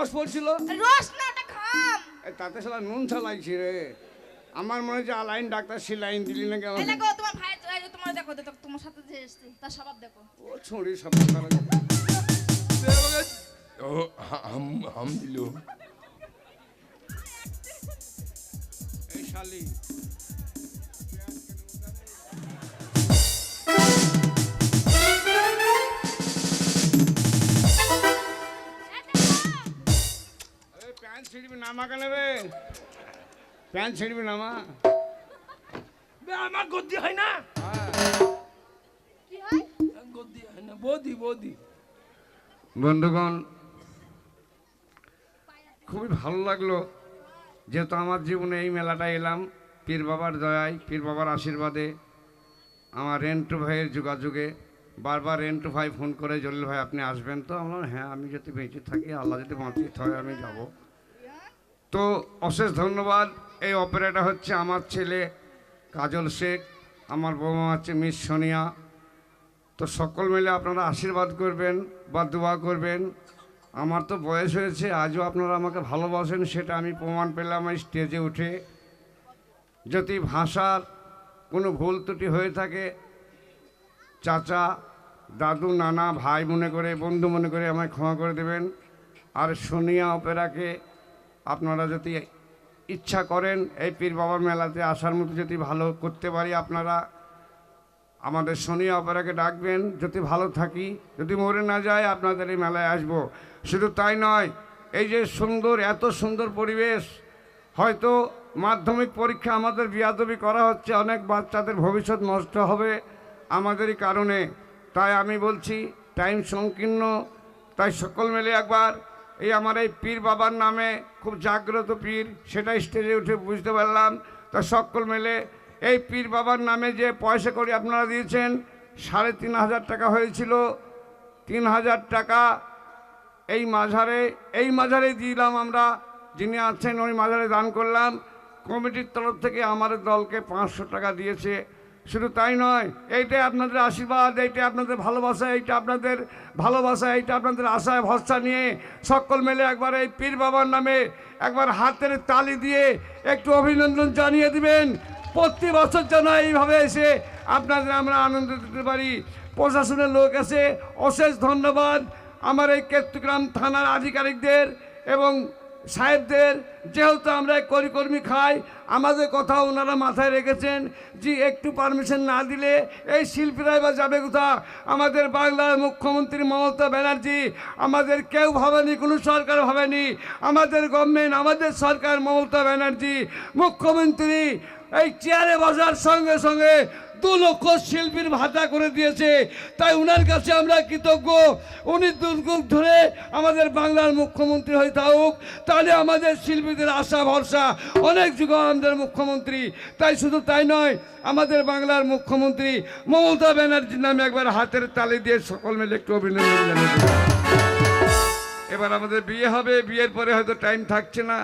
রস পড়ছিল রস না ওটা খাম এ, তাতে সালা নুন ছালাইছি রে। আমার মনে হচ্ছে আলাইন ডাক্তার সিলাইন দিলি এই আমার দেখো তোমার ভাই তোমার দেখো দেখো তোমার সাথে যে এসছে তার স্বভাব দেখো। ও ছড়ি সব খারাপ ও হাম হাম দিল। এই শালি। রে? প্যান্ট আমার গদ্দি হয় না? গদ্দি হয় না বৌদি বৌদি। বন্ধুগণ খুবই ভালো লাগল যেহেতু আমার জীবনে এই মেলাটা এলাম। পীর বাবার দয়ায় পীর বাবার আশীর্বাদে আমার রেন্টু ভাইয়ের যোগাযোগে বারবার রেন্টু ভাই ফোন করে জলিল ভাই আপনি আসবেন তো? আমরা হ্যাঁ আমি যদি বেঁচে থাকি আল্লাহ যদি বাঁচিয়ে হয় আমি যাব। তো অশেষ ধন্যবাদ। এই অপারেটা হচ্ছে আমার ছেলে কাজল শেখ, আমার বৌমা হচ্ছে মিস সোনিয়া। তো সকল মিলে আপনারা আশীর্বাদ করবেন বা দোয়া করবেন। আমার তো বয়স হয়েছে, আজও আপনারা আমাকে ভালোবাসেন, সেটা আমি প্রমাণ পেলাম এই স্টেজে উঠে। যদি ভাষার কোনো ভুল ত্রুটি হয়ে থাকে, চাচা, দাদু, নানা, ভাই মনে করে, বন্ধু মনে করে আমায় ক্ষমা করে দেবেন। আর সোনিয়া অপেরাকে আপনারা যদি ইচ্ছা করেন এই পীর বাবার মেলাতে আসার মতো যদি ভালো করতে পারি আপনারা, আমাদের শনি অপেরাকে ডাকবেন, যদি ভালো থাকি, যদি মরে না যায় আপনাদের এই মেলায় আসব। শুধু তাই নয়, এই যে সুন্দর, এত সুন্দর পরিবেশ, হয়তো মাধ্যমিক পরীক্ষা আমাদের বিয়াদবি করা হচ্ছে, অনেক বাচ্চাদের ভবিষ্যৎ নষ্ট হবে আমাদেরই কারণে। তাই আমি বলছি টাইম সংকীর্ণ, তাই সকল মিলে একবার এই আমার এই পীর বাবার নামে খুব জাগ্রত পীর, সেটা স্টেজে উঠে বুঝতে পারলাম। তা সকল মিলে এই পীর বাবার নামে যে পয়সা করে আপনারা দিয়েছেন, সাড়ে তিন হাজার টাকা হয়েছিল। তিন হাজার টাকা এই মাঝারে এই মাঝারে দিলাম আমরা। যিনি আছেন, ওই মাঝারে দান করলাম। কমিটির তরফ থেকে আমাদের দলকে পাঁচশো টাকা দিয়েছে। শুধু তাই নয় এইটাই আপনাদের আশীর্বাদ, এইটা আপনাদের ভালোবাসা, এইটা আপনাদের ভালোবাসা, এইটা আপনাদের আশায় ভরসা নিয়ে সকল মিলে একবার এই পীর বাবার নামে একবার হাতের তালি দিয়ে একটু অভিনন্দন জানিয়ে দিবেন। প্রতি বছর যেন এইভাবে এসে আপনাদের আমরা আনন্দ দিতে পারি। প্রশাসনের লোক এসে অশেষ ধন্যবাদ। আমার এই কেতুগ্রাম থানার আধিকারিকদের এবং সাহেবদের, যেহেতু আমরা করিকর্মী খাই, আমাদের কথা ওনারা মাথায় রেখেছেন যে একটু পারমিশন না দিলে এই শিল্পীরাই বা যাবে কোথা আমাদের বাংলার মুখ্যমন্ত্রী মমতা ব্যানার্জি, আমাদের কেউ ভাবেনি, কোনো সরকার ভাবেনি। আমাদের গভর্নমেন্ট আমাদের সরকার মমতা ব্যানার্জি, মুখ্যমন্ত্রী এই চেয়ারে বসার সঙ্গে সঙ্গে দু লক্ষ শিল্পীর ভাতা করে দিয়েছে। তাই উনার কাছে আমরা কৃতজ্ঞ। উনি দুর্গুক ধরে আমাদের বাংলার মুখ্যমন্ত্রী হয়ে থাকুক তাহলে আমাদের শিল্পীদের আশা ভরসা অনেক যুগ আমাদের মুখ্যমন্ত্রী। তাই শুধু তাই নয় আমাদের বাংলার মুখ্যমন্ত্রী মমতা ব্যানার্জির নামে একবার হাতের তালি দিয়ে সকল মিলে একটু অভিনন্দন এবার আমাদের বিয়ে হবে বিয়ের পরে হয়তো টাইম থাকছে না।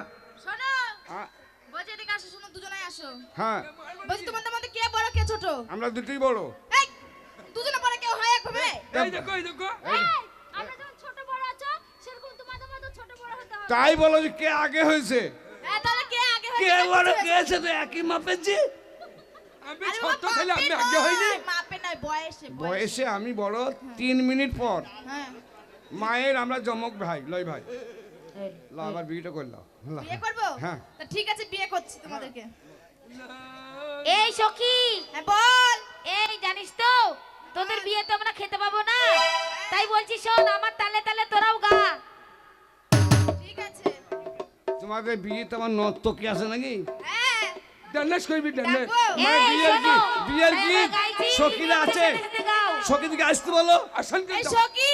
হ্যাঁ। ছোট। আমরা দুটোই বড়। এই দুজনে পরে কেউ হয় একভাবে এই দেখো এই দেখো। আমরা যখন ছোট বড় আছো সেরকম তোমাদের মতো ছোট বড় হতে হবে। তাই বলো যে কে আগে হয়েছে? হ্যাঁ তাহলে কে আগে কে বড় কে আছে তো একই মাপের যে? আমি ছোট খেলে আমি মাপে আগে হইনি? মাপে নয় বয়সে বয়সে। আমি বড় তিন মিনিট পর। হ্যাঁ। মায়ের আমরা জমক ভাই লয় ভাই। লা আবার বিয়েটা করলাম বিয়ে করব? হ্যাঁ। ঠিক আছে বিয়ে করছি তোমাদেরকে। সখী হ্যাঁ বল। এই জানিস তো তোদের বিয়ে তো আমরা খেতে পাবো না। তাই বলছি শোন আমার তালে তালে তোরাও গা। ঠিক আছে। তোমাদের বিয়ে তো আমার নর্তকি আছে নাকি? হ্যাঁ। ডান্স করবি ডাকবো। মানে বিয়ের কি। বিয়ের কি? সখীরা আছে। সাথে সাথে সখী দিকে আসতে বলো আসেন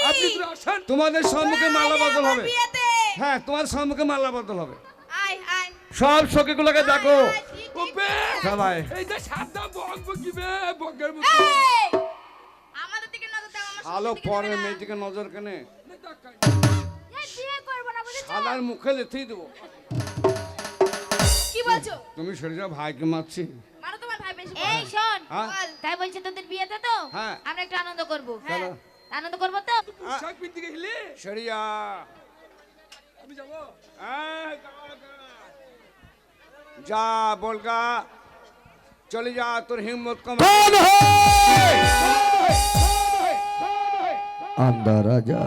আপনি তো আসেন। তোমাদের সম্মুখে মালা বদল হবে। হ্যাঁ তোমার সম্মুখে মালা বদল হবে। আয় আয়। সব সখীগুলোকে ডাকো। আয়, আয়, ঠিক, ঠিক, ওবে সবাই এই যে সাদা বক বকিবে বকের মতো। এই! আমাদের দিকে নজর দাও আমার ভালো সঙ্গে দিকে পরের দেবে না। মেয়েটিকে নজর কেনে। এই বিয়ে করব না বুঝেছ? শালার মুখে লেথেই দেবো। কি বলছো? তুমি সরে যাও ভাইকে মারছি। মারো তোমার ভাই বেশি এই শোন। হ্যাঁ? তাই বলছি তোদের বিয়েতে তো? হ্যাঁ। আমরা একটু আনন্দ করব। চলো। আনন্দ করব তো? পোশাক পিনতে গেলে সরিয়া। আমি যাব। দাঁড়া। যা বলগা চলে যা তোর হিম্মত কম আন্দা রাজা।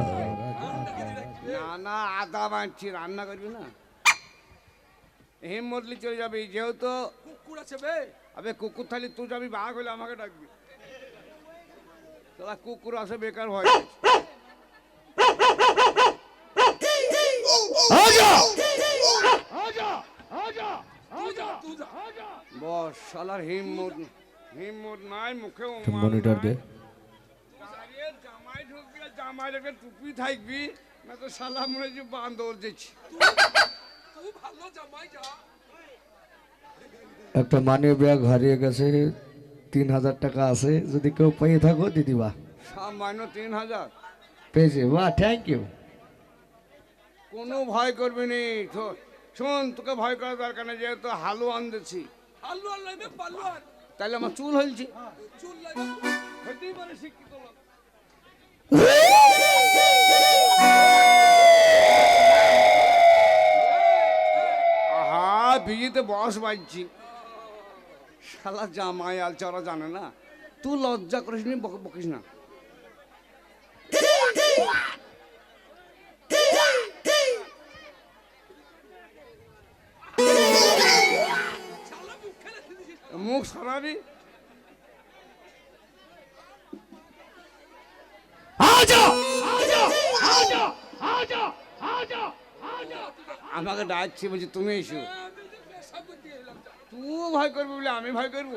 না না আদা রান্না করবি না? হিম্মতলি চলে যাবি যেহেতু কুকুর আছে বে। আবে কুকুর থালি তুই যাবি বাঘ আমাকে ডাকবি। তোরা কুকুর আছে বেকার ভয় তুই যা তুই যা বস শালার হিম্মত হিম্মত নাই মুখে মনিটর দে। জামাই ঢুকবি জামাই টুপি থাকবি না তো শালা মনে হচ্ছে বান্দর দিচ্ছি। তুই ভালো জামাই যা। একটা মানি ব্যাগ হারিয়ে গেছে তিন হাজার টাকা আছে যদি কেউ পেয়ে থাকো দিদিবা সামান্য তিন হাজার? পেয়েছে বাহ থ্যাংক ইউ কোনো ভয় করবি নি শোন তোকে ভয় করার দরকার নেই যেহেতু হালু আনতেছি। আর লাইবে তাহলে আমার চুল হয়েছে চুল লাইবে হতেই পারে শিক্ষিত লোক। আহা বিয়েতে বস বাজছি শালা জামাই আল চরা জানে না তুই লজ্জা করিস নি বক- বকিস না। মুখ সরাবি। আমাকে ডাকছি বলছি, তুমি এসো। তুই ভয় করবি বলে আমি ভয় করব?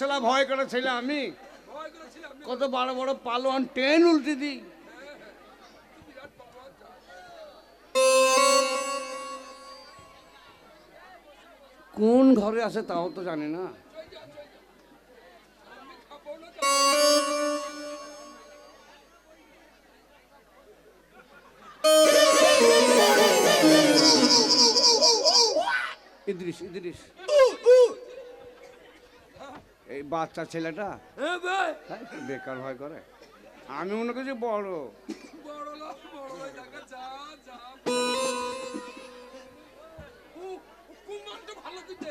আমি ভয় করে ছেলে আমি? কত বড় বড় পালোয়ান, ট্রেন উল্টে দিই। কোন ঘরে আছে তাও তো জানি না। ইদ্রিস ইদ্রিস। এই বাচ্চা ছেলেটা? হ্যাঁ হ্যাঁ, বেকার ভয় করে। আমি মনে করছি বড়। ভালো দিতে।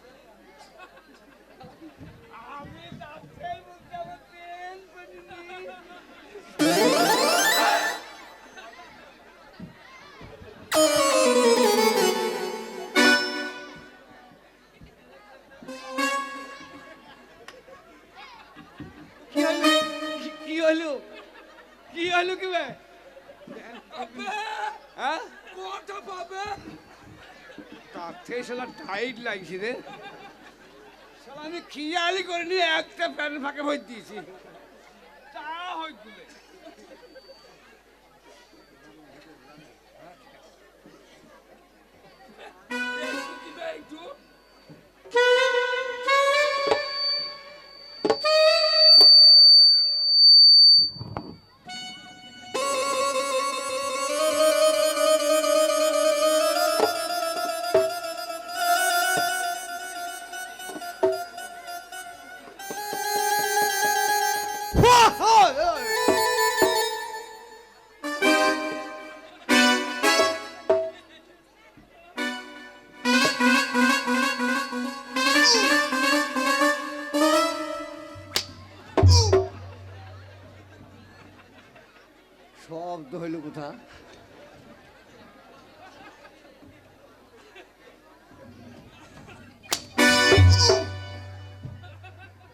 কি হলো কি- হলো কি হ্যাঁ? কটা পাবে? তার থেকে শালা টাইট লাগছে রে। শালা আমি খিয়ালি করিনি একটা প্যান ফাঁকে ভর দিয়েছি। শব্দ হইল কোথা?